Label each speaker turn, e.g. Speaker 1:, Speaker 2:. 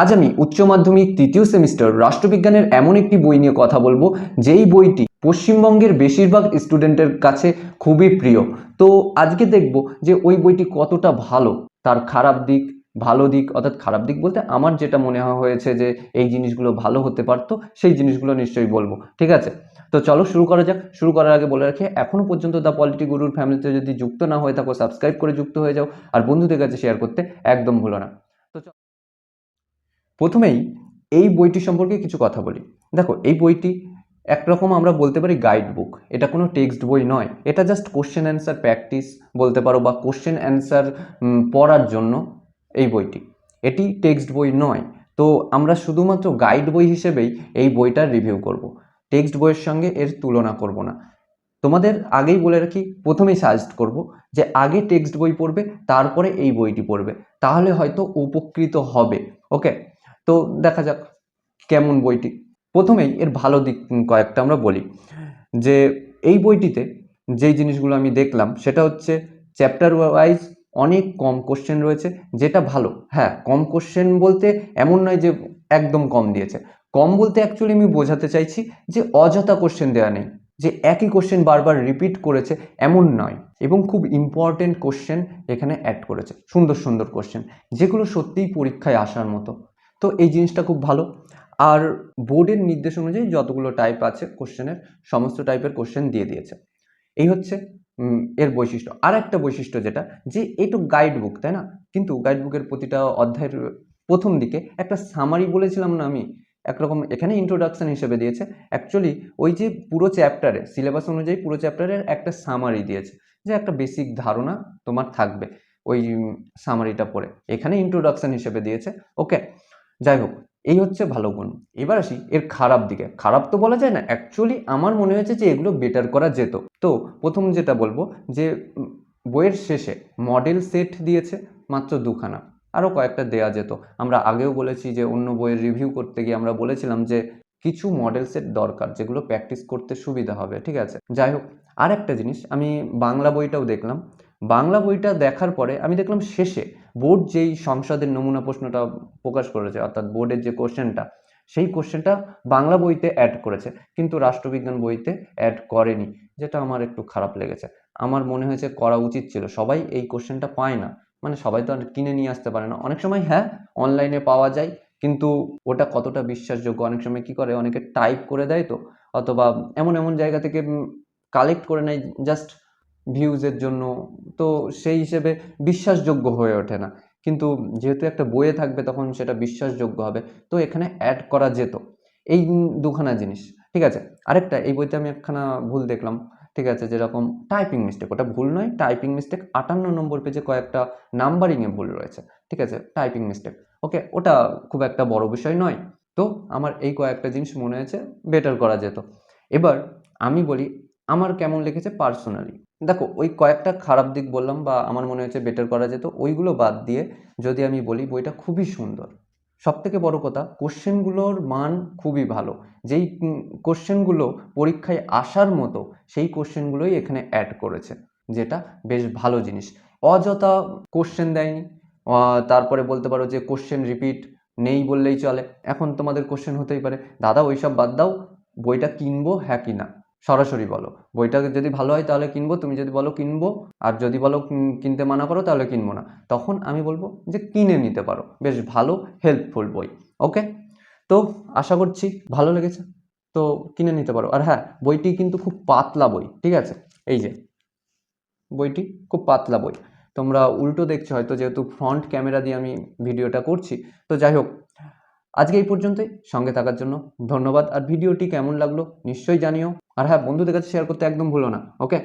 Speaker 1: আজ আমি উচ্চ মাধ্যমিক তৃতীয় সেমিস্টার রাষ্ট্রবিজ্ঞানের এমন একটি বই নিয়ে কথা বলব, যেই বইটি পশ্চিমবঙ্গের বেশিরভাগ স্টুডেন্টের কাছে খুবই প্রিয়। তো আজকে দেখব যে ওই বইটি কতটা ভালো, তার খারাপ দিক, ভালো দিক, অর্থাৎ খারাপ দিক বলতে আমার যেটা মনে হয় হয়েছে যে এই জিনিসগুলো ভালো হতে পারতো, সেই জিনিসগুলো নিশ্চয়ই বলব, ঠিক আছে? তো চলো শুরু করা যাক। শুরু করার আগে বলে রাখি এখনও পর্যন্ত দ্য পলিটি গুরুর ফ্যামিলিতে যদি যুক্ত না হয়ে থাকো, সাবস্ক্রাইব করে যুক্ত হয়ে যাও, আর বন্ধুদের কাছে শেয়ার করতে একদম ভুলো না। প্রথমেই এই বইটি সম্পর্কে কিছু কথা বলি। দেখো, এই বইটি একরকম আমরা বলতে পারি গাইড বুক এটা কোনো টেক্সট বই নয়। এটা জাস্ট কোশ্চেন অ্যান্সার প্র্যাকটিস বলতে পারো বা কোশ্চেন অ্যান্সার পড়ার জন্য এই বইটি। এটি টেক্সট বই নয়। তো আমরা শুধুমাত্র গাইড বই হিসেবেই এই বইটার রিভিউ করব। টেক্সট বইয়ের সঙ্গে এর তুলনা করব না। তোমাদের আগেই বলে রাখি, প্রথমেই সাজেস্ট করব যে আগে টেক্সট বই পড়বে, তারপরে এই বইটি পড়বে। তাহলে হয়তো উপকৃত হবে। ওকে তো দেখা যাক কেমন বইটি। প্রথমেই এর ভালো দিক কয়েকটা আমরা বলি। যে এই বইটিতে যেই জিনিসগুলো আমি দেখলাম, সেটা হচ্ছে চ্যাপ্টার ওয়াইজ অনেক কম কোশ্চেন রয়েছে, যেটা ভালো। হ্যাঁ কম কোশ্চেন বলতে এমন নয় যে একদম কম দিয়েছে। কম বলতে অ্যাকচুয়ালি আমি বোঝাতে চাইছি যে অযথা কোশ্চেন দেওয়া নেই, যে একই কোশ্চেন বারবার রিপিট করেছে এমন নয় এবং খুব ইম্পর্টেন্ট কোশ্চেন এখানে অ্যাড করেছে। সুন্দর সুন্দর কোশ্চেন, যেগুলো সত্যিই পরীক্ষায় আসার মতো। তো এই জিনিসটা খুব ভালো। আর বোর্ডের নির্দেশ অনুযায়ী যতগুলো টাইপ আছে কোশ্চেনের সমস্ত টাইপের কোশ্চেন দিয়ে দিয়েছে। এই হচ্ছে এর বৈশিষ্ট্য। আর একটা বৈশিষ্ট্য যেটা, যে এই তো গাইড বুক তাই না? কিন্তু গাইড বুকের প্রতিটা অধ্যায়ের প্রথম দিকে একটা সামারি বলেছিলাম না আমি? একরকম এখানে ইন্ট্রোডাকশান হিসেবে দিয়েছে। অ্যাকচুয়ালি ওই যে পুরো চ্যাপ্টারে সিলেবাস অনুযায়ী পুরো চ্যাপ্টারের একটা সামারি দিয়েছে, যে একটা বেসিক ধারণা তোমার থাকবে। ওই সামারিটা পড়ে। এখানে ইন্ট্রোডাকশন হিসেবে দিয়েছে। ওকে যাই হোক, এই হচ্ছে ভালো গুণ। এবার আসি এর খারাপ দিকে। খারাপ তো বলা যায় না অ্যাকচুয়ালি আমার মনে হয়েছে যে এগুলো বেটার করা যেত। তো প্রথম যেটা বলব যে বইয়ের শেষে মডেল সেট দিয়েছে মাত্র দুখানা। আরও কয়েকটা দেয়া যেত। আমরা আগেও বলেছি যে, অন্য বইয়ের রিভিউ করতে গিয়ে আমরা বলেছিলাম যে, কিছু মডেল সেট দরকার যেগুলো প্র্যাকটিস করতে সুবিধা হবে, ঠিক আছে? যাই হোক আর একটা জিনিস, আমি বাংলা বইটাও দেখলাম। বাংলা বইটা দেখার পরে আমি দেখলাম শেষে বোর্ড যেই সংসদের নমুনা প্রশ্নটা প্রকাশ করেছে, অর্থাৎ বোর্ডের যে কোশ্চেনটা, সেই কোশ্চেনটা বাংলা বইতে অ্যাড করেছে, কিন্তু রাষ্ট্রবিজ্ঞান বইতে অ্যাড করেনি, যেটা আমার একটু খারাপ লেগেছে। আমার মনে হয়েছে করা উচিত ছিল, সবাই এই কোশ্চেনটা পায় না মানে সবাই তো আর কিনে নিয়ে আসতে পারে না। অনেক সময় হ্যাঁ অনলাইনে পাওয়া যায়, কিন্তু ওটা কতটা বিশ্বাসযোগ্য? অনেক সময় কি করে? অনেকে টাইপ করে দেয় তো, অথবা এমন এমন জায়গা থেকে কালেক্ট করে নেয় জাস্ট ভিউজের জন্য। তো সেই হিসেবে বিশ্বাসযোগ্য হয়ে ওঠে না। কিন্তু যেহেতু একটা বইয়ে থাকবে, তখন সেটা বিশ্বাসযোগ্য হবে। তো এখানে অ্যাড করা যেত। এই দুখানা জিনিস, ঠিক আছে? আরেকটা, এই বইতে আমি একখানা ভুল দেখলাম, ঠিক আছে? যেরকম টাইপিং মিস্টেক ওটা ভুল নয়। টাইপিং মিস্টেক আটান্ন নম্বর পেজে কয়েকটা নাম্বারিংয়ে ভুল রয়েছে, ঠিক আছে? টাইপিং মিস্টেক ওকে ওটা খুব একটা বড় বিষয় নয়। তো আমার এই কয়েকটা জিনিস মনে হয়েছে বেটার করা যেত। এবার আমি বলি, আমার কেমন লেগেছে পার্সোনালি দেখো, ওই কয়েকটা খারাপ দিক বললাম বা আমার মনে হয়েছে বেটার করা যেত, ওইগুলো বাদ দিয়ে যদি আমি বলি বইটা খুবই সুন্দর। সব থেকে বড় কথা কোশ্চেনগুলোর মান খুবই ভালো। যেই কোশ্চেনগুলো পরীক্ষায় আসার মতো, সেই কোশ্চেনগুলোই এখানে অ্যাড করেছে, যেটা বেশ ভালো জিনিস। অযথা কোশ্চেন দেয়নি। তারপরে বলতে পারো যে কোশ্চেন রিপিট নেই বললেই চলে। এখন তোমাদের কোশ্চেন হতেই পারে। দাদা, ওইসব বাদ দাও, বইটা কিনবো হ্যাঁ কি না সরাসরি বলো। বইটা যদি ভালো হয় তাহলে কিনবো, তুমি যদি বলো কিনবো, আর যদি বলো কিনতে মানা করো তাহলে কিনবো না। তখন আমি বলব যে কিনে নিতে পারো। বেশ ভালো হেল্পফুল বই। ওকে? তো আশা করছি ভালো লেগেছে। তো কিনে নিতে পারো। আর হ্যাঁ বইটি কিন্তু খুব পাতলা বই, ঠিক আছে? এই যে, বইটি খুব পাতলা বই। তোমরা উল্টো দেখছ, হয়তো যেহেতু ফ্রন্ট ক্যামেরা দিয়ে আমি ভিডিওটা করছি। তো যাই হোক আজকে এই পর্যন্তই। সঙ্গে থাকার জন্য ধন্যবাদ। আর ভিডিওটি কেমন লাগল নিশ্চয়ই জানিও। আর হ্যাঁ বন্ধুদের কাছে শেয়ার করতে একদম ভুলো না ওকে